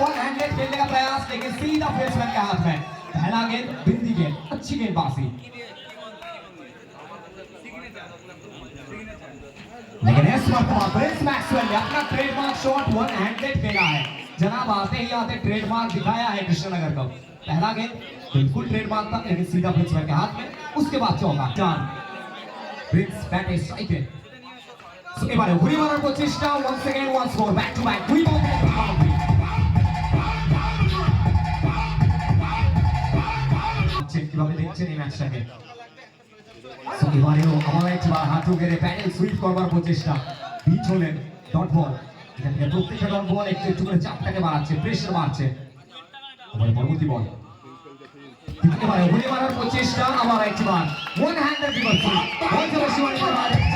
ही गेंद one handed खेलने का प्रयास लेकिन सीधा बेट्समैन के हाथ में पहला गेंद बिंदी गेंद अच्छी गेंदबाजी लेकिन इस वक्त वहां प्रिंस मैक्सवेल ने अपना ट्रेडमार्क शॉट वन हैंडेड खेला है जनाब आते ही आते ट्रेडमार्क दिखाया है कृष्णनगर को पहला गेंद बिल्कुल ट्रेडमार्क था लेकिन सीधा प्रिंसमैन के हाथ में उसके बाद चौका चार Prince bat is strike so এবারে ঘুরি মারার প্রচেষ্টা once again once more back to back দুই বল কীভাবে এই ম্যাচটাকে এবারেও আবার একবার হাঁটু গেড়ে প্যানেল সুইপ করবার প্রচেষ্টা। বিচ হলেন ডট বল এখান থেকে প্রত্যেকটা ডট বল একটু একটু করে চাপটাকে বাড়াচ্ছে প্রেশার মারছে আবার পরবর্তী বল এবারে ঘুরে মারার প্রচেষ্টা আবার একবার। ওয়ান হ্যান্ডেড রিভার্স বল যাবে শিবানী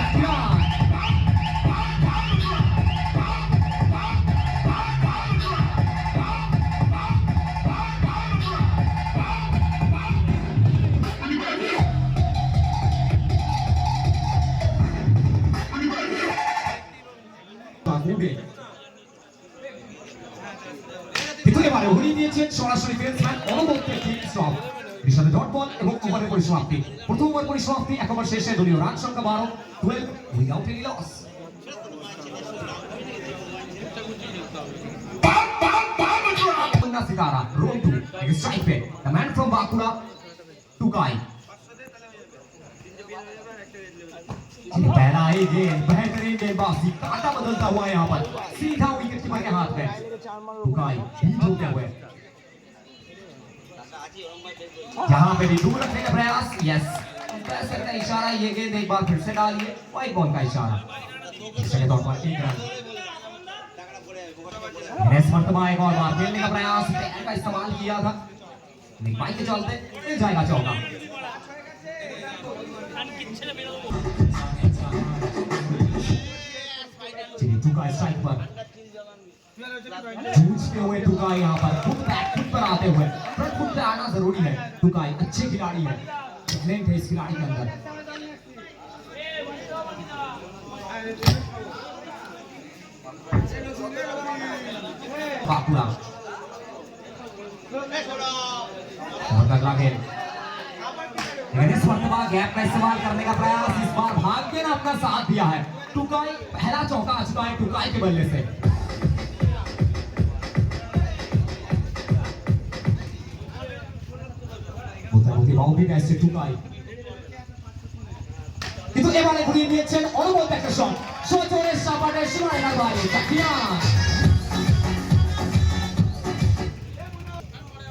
পায়ে ঘুরিয়ে দিয়েছেন সরাসরি ব্যাটসম্যান অনবদ্যের তিন স্টপ হিসাবে ডট বল এবং ওভারের পরিসমাপ্তি প্রথম ওভার পরিসমাপ্তি এক ওভার শেষে দলীয় রান সংখ্যা বারো twelve without any loss Sikara, roll two, like a strike back. The man from Bakura, Tukai, पहला ही गेंद बेहतरीन गेंदबाजी कांटा बदलता हुआ यहाँ पर। सीधा विकेट के हाथ में। टुकाई बीट होते हुए यहाँ पे भी दूर रखने का प्रयास। यस वैसे का इशारा ये गेंद एक बार फिर से डालिए। वाइट बॉल का इशारा। इसके तौर पर एक रन। दिनेश वर्तमान एक और बार खेलने का प्रयास। पैर का इस्तेमाल किया था। लेकिन बाइक के चलते मिल जाएगा चौका। चलिए टुका स्ट्राइक पर जूझते हुए टुका यहाँ पर खुद बैक फुट पर आते हुए फ्रंट फुट पे आना ज़रूरी है टुकाई अच्छे खिलाड़ी है टैलेंट है इस खिलाड़ी के अंदर गैप का इस्तेमाल करने का प्रयास इस बार भाग्य ने अपना साथ दिया है टुकाई पहला चौका आ चुका है टुकाई के बल्ले से মোটামুটি বাউন্ডারি আসছে টুকাই কিন্তু এবারে ঘুরিয়ে দিয়েছেন অনবদ্য একটা শট সজোরে সাপাটে সীমারেখার বাইরে চ্যাম্পিয়ন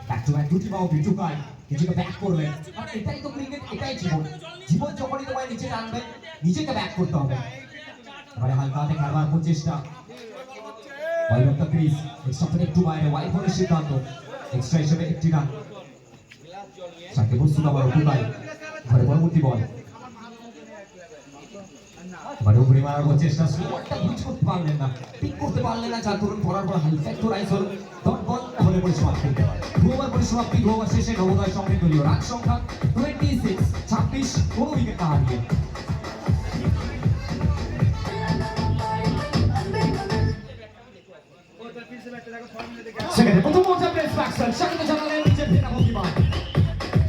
ব্যাক টু ব্যাক দুটি বাউন্ডারি টুকাই নিজেকে ব্যাক করলেন আর এটাই তো ক্রিকেট এটাই জীবন জীবন যখনই তোমায় নিচে টানবে নিজেকে ব্যাক করতে হবে এবারে হালকা হাতে খেলবার প্রচেষ্টা। ওয়াইড ক্রিজ এক্সট্রা একটু বাইরে, ওয়াইড বলের সিদ্ধান্ত। এক্সট্রা হিসেবে একটি রান সাকিব সুদ আবার টুকাই ঘরে পরবর্তী বল এবারে উপরে মারার প্রচেষ্টা স্লোয়ারটা বুঝ করতে পারলেন না। পিক করতে পারলেন না যার দরুন পড়ার পর হালকা একটু রাইস হল। ডট বল হলে পরিসমাপ্তি দু ওভার পরিসমাপ্তি দু ওভার শেষে নবোদয় সঙ্গে রান সংখ্যা টোয়েন্টি সিক্স ছাব্বিশ, কোনো উইকেট না হারিয়ে। সেখানে প্রথম পর্যায়ে প্লেস ব্যাটসম্যান স্বাগত জানালেন নিজের প্রতিমান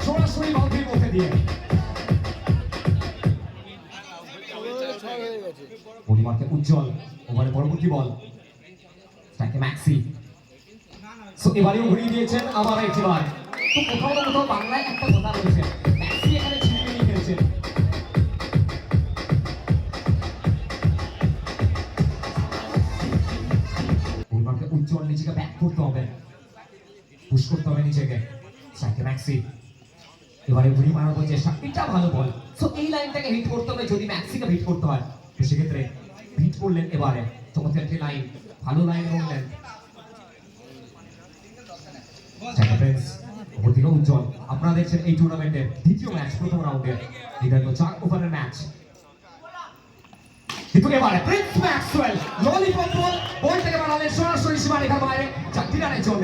সরাসরি বাউন্ডারির মধ্যে দিয়ে। পরিমাণকে উজ্জ্বল, ওভারে পরবর্তী বল। তাকে ম্যাক্সি এবারেও ঘুরিয়ে দিয়েছেন আবার একটিবার তো কোথাও না কোথাও বাংলায় একটা কথা রয়েছে। নিজেকে ব্যাক করতে হবে। পুশ করতে হবে নিজেকে। সাইকে ম্যাক্সি এবারে ঘুরি মারার চেষ্টা এটা ভালো বল সো এই লাইনটাকে হিট করতে হবে যদি ম্যাক্সিকে হিট করতে হয়। তো সেক্ষেত্রে হিট করলেন এবারে। চমৎকার একটি লাইন ভালো লাইন করলেন। উজ্জ্বল। আপনারা দেখছেন এই টুর্নামেন্টের দ্বিতীয় ম্যাচ প্রথম রাউন্ডের নির্ধারিত চার ওভারের ম্যাচ কিন্তু এবারে prince Maxwell lollipop ball ball থেকে বাড়ালেন সরাসরি সীমারেখার বাইরে চারটি রানের জন্য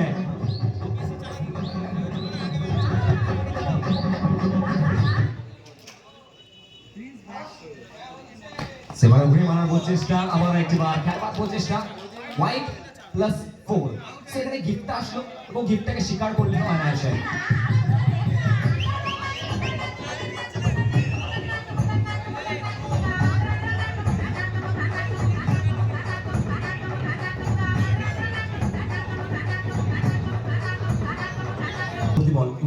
সেবার ঘুরে মারার প্রচেষ্টা আবার একটি বার খেলবার প্রচেষ্টা। হোয়াইট প্লাস ফোর সেখানে গিফটটা আসলো এবং গিফটটাকে স্বীকার করলেন অনায়াসে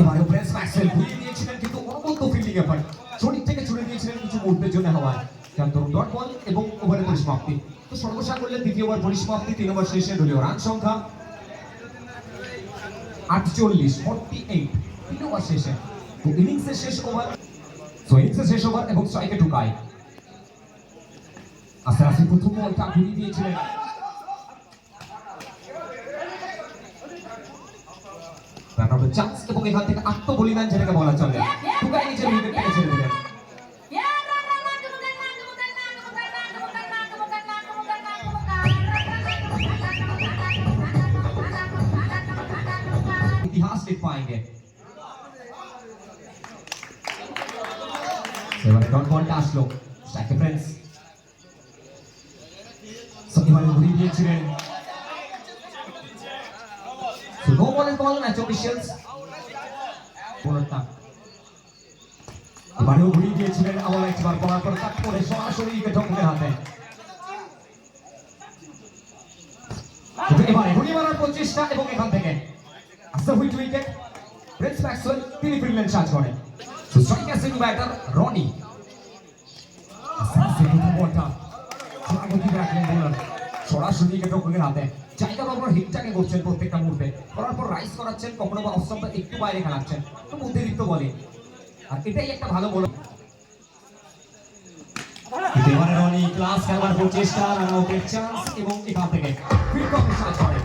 এবারে প্রেস ম্যাক্সওয়েল ঘুরিয়ে দিয়েছিলেন কিন্তু অনবদ্য ফিল্ডিং এফার্ট শরীর থেকে ছুড়ে দিয়েছিলেন কিছু মুহূর্তের জন্য হওয়ায় কারণ তরুণ ডট বল এবং ওভারের পরিসমাপ্তি। তো সর্বসাকুল্যে দ্বিতীয় ওভার পরিসমাপ্তি, তিন ওভার শেষে দলীয় রান সংখ্যা আটচল্লিশ ফোর্টি এইট তিন ওভার শেষে। তো ইনিংসের শেষ ওভার তো ইনিংসের শেষ ওভার এবং স্ট্রাইকে ঢুকায়। আস্তে আস্তে প্রথম বলটা ঘুরিয়ে দিয়েছিলেন রান আউটের চান্স এবং এখান থেকে আত্মবলিদান যেটাকে বলা চলে ঢুকায় নিজের উইকেটটাকে ছেড়ে দিলেন इतिहास लिख पाएंगे এবারে ডট বলটা আসলো স্ট্রাইকে ফ্রেন্ডস সো এবারে ঘুরিয়ে দিয়েছিলেন বল বল ম্যাচ অফিশিয়ালস বলটা এবারেও ঘুরিয়ে দিয়েছিলেন, আবার একবার বলার পর করে সরাসরি ঢোকের হাতে। এবারে ঘুরিয়ে মারার প্রচেষ্টা এবং এখান থেকে আস্তে হুইট উইকেট। প্রিন্স ম্যাক্সওয়েল, তিনি ফিরলেন সাজ করে তো স্ট্রাইকার সিং ব্যাটার রনি। আস্তে আস্তে বলটা সরাসরি হাতে। জায়গা বরাবর হিটটাকে করছেন প্রত্যেকটা মুহূর্তে। করার পর রাইস করাচ্ছেন, কখনো বা অফ একটু বাইরে খেলাচ্ছেন। তো অতিরিক্ত বলে। আর এটাই একটা ভালো বল। এবারে রনি ক্লাস খেলবার প্রচেষ্টা এবং এখান থেকে ফিল্ড কপে সাজ করে।